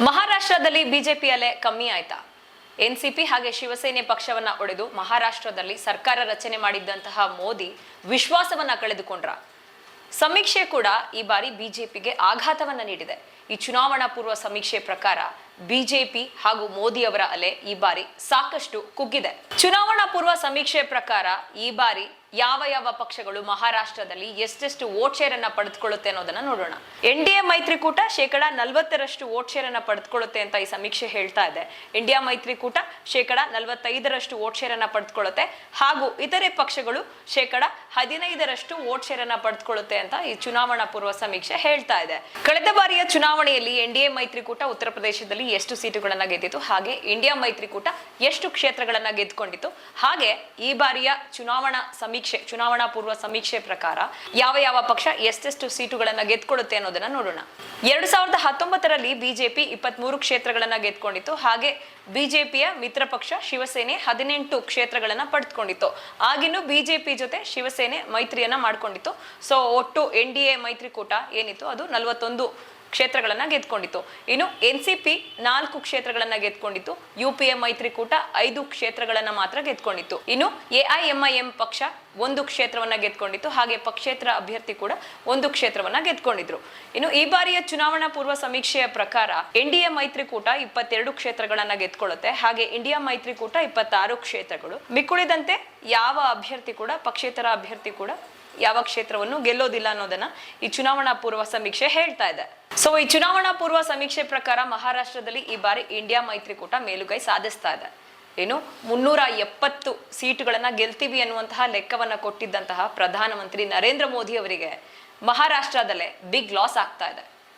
ಮಹಾರಾಷ್ಟ್ರದಲ್ಲಿ ಬಿಜೆಪಿ ಅಲೆ ಕಮ್ಮಿ ಆಯ್ತಾ? ಎನ್ಸಿಪಿ ಹಾಗೆ ಶಿವಸೇನೆ ಪಕ್ಷವನ್ನ ಒಡೆದು ಮಹಾರಾಷ್ಟ್ರದಲ್ಲಿ ಸರ್ಕಾರ ರಚನೆ ಮಾಡಿದ್ದಂತಹ ಮೋದಿ ವಿಶ್ವಾಸವನ್ನ ಕಳೆದುಕೊಂಡ್ರ. ಸಮೀಕ್ಷೆ ಕೂಡ ಈ ಬಾರಿ ಬಿಜೆಪಿಗೆ ಆಘಾತವನ್ನ ನೀಡಿದೆ. ಈ ಚುನಾವಣಾ ಪೂರ್ವ ಸಮೀಕ್ಷೆ ಪ್ರಕಾರ ಬಿಜೆಪಿ ಹಾಗೂ ಮೋದಿ ಅವರ ಅಲೆ ಈ ಬಾರಿ ಸಾಕಷ್ಟು ಕುಗ್ಗಿದೆ. ಚುನಾವಣಾ ಪೂರ್ವ ಸಮೀಕ್ಷೆ ಪ್ರಕಾರ ಈ ಬಾರಿ ಯಾವ ಯಾವ ಪಕ್ಷಗಳು ಮಹಾರಾಷ್ಟ್ರದಲ್ಲಿ ಎಷ್ಟೆಷ್ಟು ವೋಟ್ ಶೇರ್ ಅನ್ನ ಪಡೆದುಕೊಳ್ಳುತ್ತೆ ಅನ್ನೋದನ್ನ ನೋಡೋಣ. ಎನ್ ಡಿ ಎ ಮೈತ್ರಿಕೂಟ ಶೇಕಡ ನಲವತ್ತರಷ್ಟು ವೋಟ್ ಶೇರ್ ಅನ್ನ ಪಡೆದುಕೊಳ್ಳುತ್ತೆ ಅಂತ ಈ ಸಮೀಕ್ಷೆ ಹೇಳ್ತಾ ಇದೆ. ಇಂಡಿಯಾ ಮೈತ್ರಿಕೂಟ ಶೇಕಡ ನಲವತ್ತೈದರಷ್ಟು ವೋಟ್ ಶೇರ್ ಅನ್ನ ಪಡೆದುಕೊಳ್ಳುತ್ತೆ ಹಾಗೂ ಇತರೆ ಪಕ್ಷಗಳು ಶೇಕಡ ಹದಿನೈದರಷ್ಟು ವೋಟ್ ಶೇರ್ ಅನ್ನ ಪಡೆದುಕೊಳ್ಳುತ್ತೆ ಅಂತ ಈ ಚುನಾವಣಾ ಪೂರ್ವ ಸಮೀಕ್ಷೆ ಹೇಳ್ತಾ ಇದೆ. ಕಳೆದ ಬಾರಿಯ ಚುನಾವಣೆಯಲ್ಲಿ ಎನ್ ಡಿ ಎ ಮೈತ್ರಿಕೂಟ ಉತ್ತರ ಪ್ರದೇಶದಲ್ಲಿ ಎಷ್ಟು ಸೀಟುಗಳನ್ನ ಗೆದ್ದಿತು ಹಾಗೆ ಇಂಡಿಯಾ ಮೈತ್ರಿಕೂಟ ಎಷ್ಟು ಕ್ಷೇತ್ರಗಳನ್ನ ಗೆದ್ದುಕೊಂಡಿತ್ತು, ಹಾಗೆ ಈ ಬಾರಿಯ ಚುನಾವಣಾ ಸಮೀಕ್ಷೆ, ಚುನಾವಣಾ ಪೂರ್ವ ಸಮೀಕ್ಷೆ ಪ್ರಕಾರ ಯಾವ ಯಾವ ಪಕ್ಷ ಎಷ್ಟೆಷ್ಟು ಸೀಟುಗಳನ್ನ ಗೆದ್ಕೊಳ್ಳುತ್ತೆ ಅನ್ನೋದನ್ನ ನೋಡೋಣ. ಎರಡು ಸಾವಿರದ ಹತ್ತೊಂಬತ್ತರಲ್ಲಿ ಬಿಜೆಪಿ ಇಪ್ಪತ್ಮೂರು ಕ್ಷೇತ್ರಗಳನ್ನ ಗೆದ್ಕೊಂಡಿತ್ತು ಹಾಗೆ ಬಿಜೆಪಿಯ ಮಿತ್ರ ಪಕ್ಷ ಶಿವಸೇನೆ ಹದಿನೆಂಟು ಕ್ಷೇತ್ರಗಳನ್ನ ಪಡೆದುಕೊಂಡಿತ್ತು. ಆಗಿನೂ ಬಿಜೆಪಿ ಜೊತೆ ಶಿವಸೇನೆ ಮೈತ್ರಿಯನ್ನ ಮಾಡ್ಕೊಂಡಿತ್ತು. ಸೊ, ಒಟ್ಟು ಎನ್ ಡಿ ಎ ಮೈತ್ರಿಕೂಟ ಏನಿತ್ತು, ಅದು ನಲವತ್ತೊಂದು ಕ್ಷೇತ್ರಗಳನ್ನ ಗೆದ್ಕೊಂಡಿತ್ತು ಇನ್ನು ಎನ್ ಸಿ ಪಿ ನಾಲ್ಕು ಕ್ಷೇತ್ರಗಳನ್ನ ಗೆದ್ಕೊಂಡಿತ್ತು ಯು ಪಿ ಎ ಮೈತ್ರಿಕೂಟ ಐದು ಕ್ಷೇತ್ರಗಳನ್ನ ಮಾತ್ರ ಗೆದ್ಕೊಂಡಿತ್ತು. ಇನ್ನು ಎಐಎಂಐಎಂ ಪಕ್ಷ ಒಂದು ಕ್ಷೇತ್ರವನ್ನ ಗೆದ್ಕೊಂಡಿತ್ತು. ಹಾಗೆ ಪಕ್ಷೇತರ ಅಭ್ಯರ್ಥಿ ಕೂಡ ಒಂದು ಕ್ಷೇತ್ರವನ್ನ ಗೆದ್ಕೊಂಡಿದ್ರು. ಇನ್ನು ಈ ಬಾರಿಯ ಚುನಾವಣಾ ಪೂರ್ವ ಸಮೀಕ್ಷೆಯ ಪ್ರಕಾರ ಎನ್ ಡಿ ಎ ಮೈತ್ರಿಕೂಟ ಇಪ್ಪತ್ತೆರಡು ಕ್ಷೇತ್ರಗಳನ್ನ ಗೆದ್ಕೊಳ್ಳುತ್ತೆ. ಹಾಗೆ ಇಂಡಿಯಾ ಮೈತ್ರಿಕೂಟ ಇಪ್ಪತ್ತಾರು ಕ್ಷೇತ್ರಗಳು. ಮಿಕ್ಕುಳಿದಂತೆ ಯಾವ ಅಭ್ಯರ್ಥಿ ಕೂಡ, ಪಕ್ಷೇತರ ಅಭ್ಯರ್ಥಿ ಕೂಡ ಯಾವ ಕ್ಷೇತ್ರವನ್ನು ಗೆಲ್ಲೋದಿಲ್ಲ ಅನ್ನೋದನ್ನ ಈ ಚುನಾವಣಾ ಪೂರ್ವ ಸಮೀಕ್ಷೆ ಹೇಳ್ತಾ ಇದೆ. ಸೊ ಈ ಚುನಾವಣಾ ಪೂರ್ವ ಸಮೀಕ್ಷೆ ಪ್ರಕಾರ ಮಹಾರಾಷ್ಟ್ರದಲ್ಲಿ ಈ ಬಾರಿ ಇಂಡಿಯಾ ಮೈತ್ರಿಕೂಟ ಮೇಲುಗೈ ಸಾಧಿಸ್ತಾ ಇದೆ. ಏನು? ಮುನ್ನೂರ ಎಪ್ಪತ್ತು ಸೀಟುಗಳನ್ನ ಗೆಲ್ತೀವಿ ಅನ್ನುವಂತಹ ಲೆಕ್ಕವನ್ನ ಕೊಟ್ಟಿದ್ದಂತಹ ಪ್ರಧಾನಮಂತ್ರಿ ನರೇಂದ್ರ ಮೋದಿ ಅವರಿಗೆ ಮಹಾರಾಷ್ಟ್ರದಲ್ಲೇ ಬಿಗ್ ಲಾಸ್ ಆಗ್ತಾ ಇದೆ.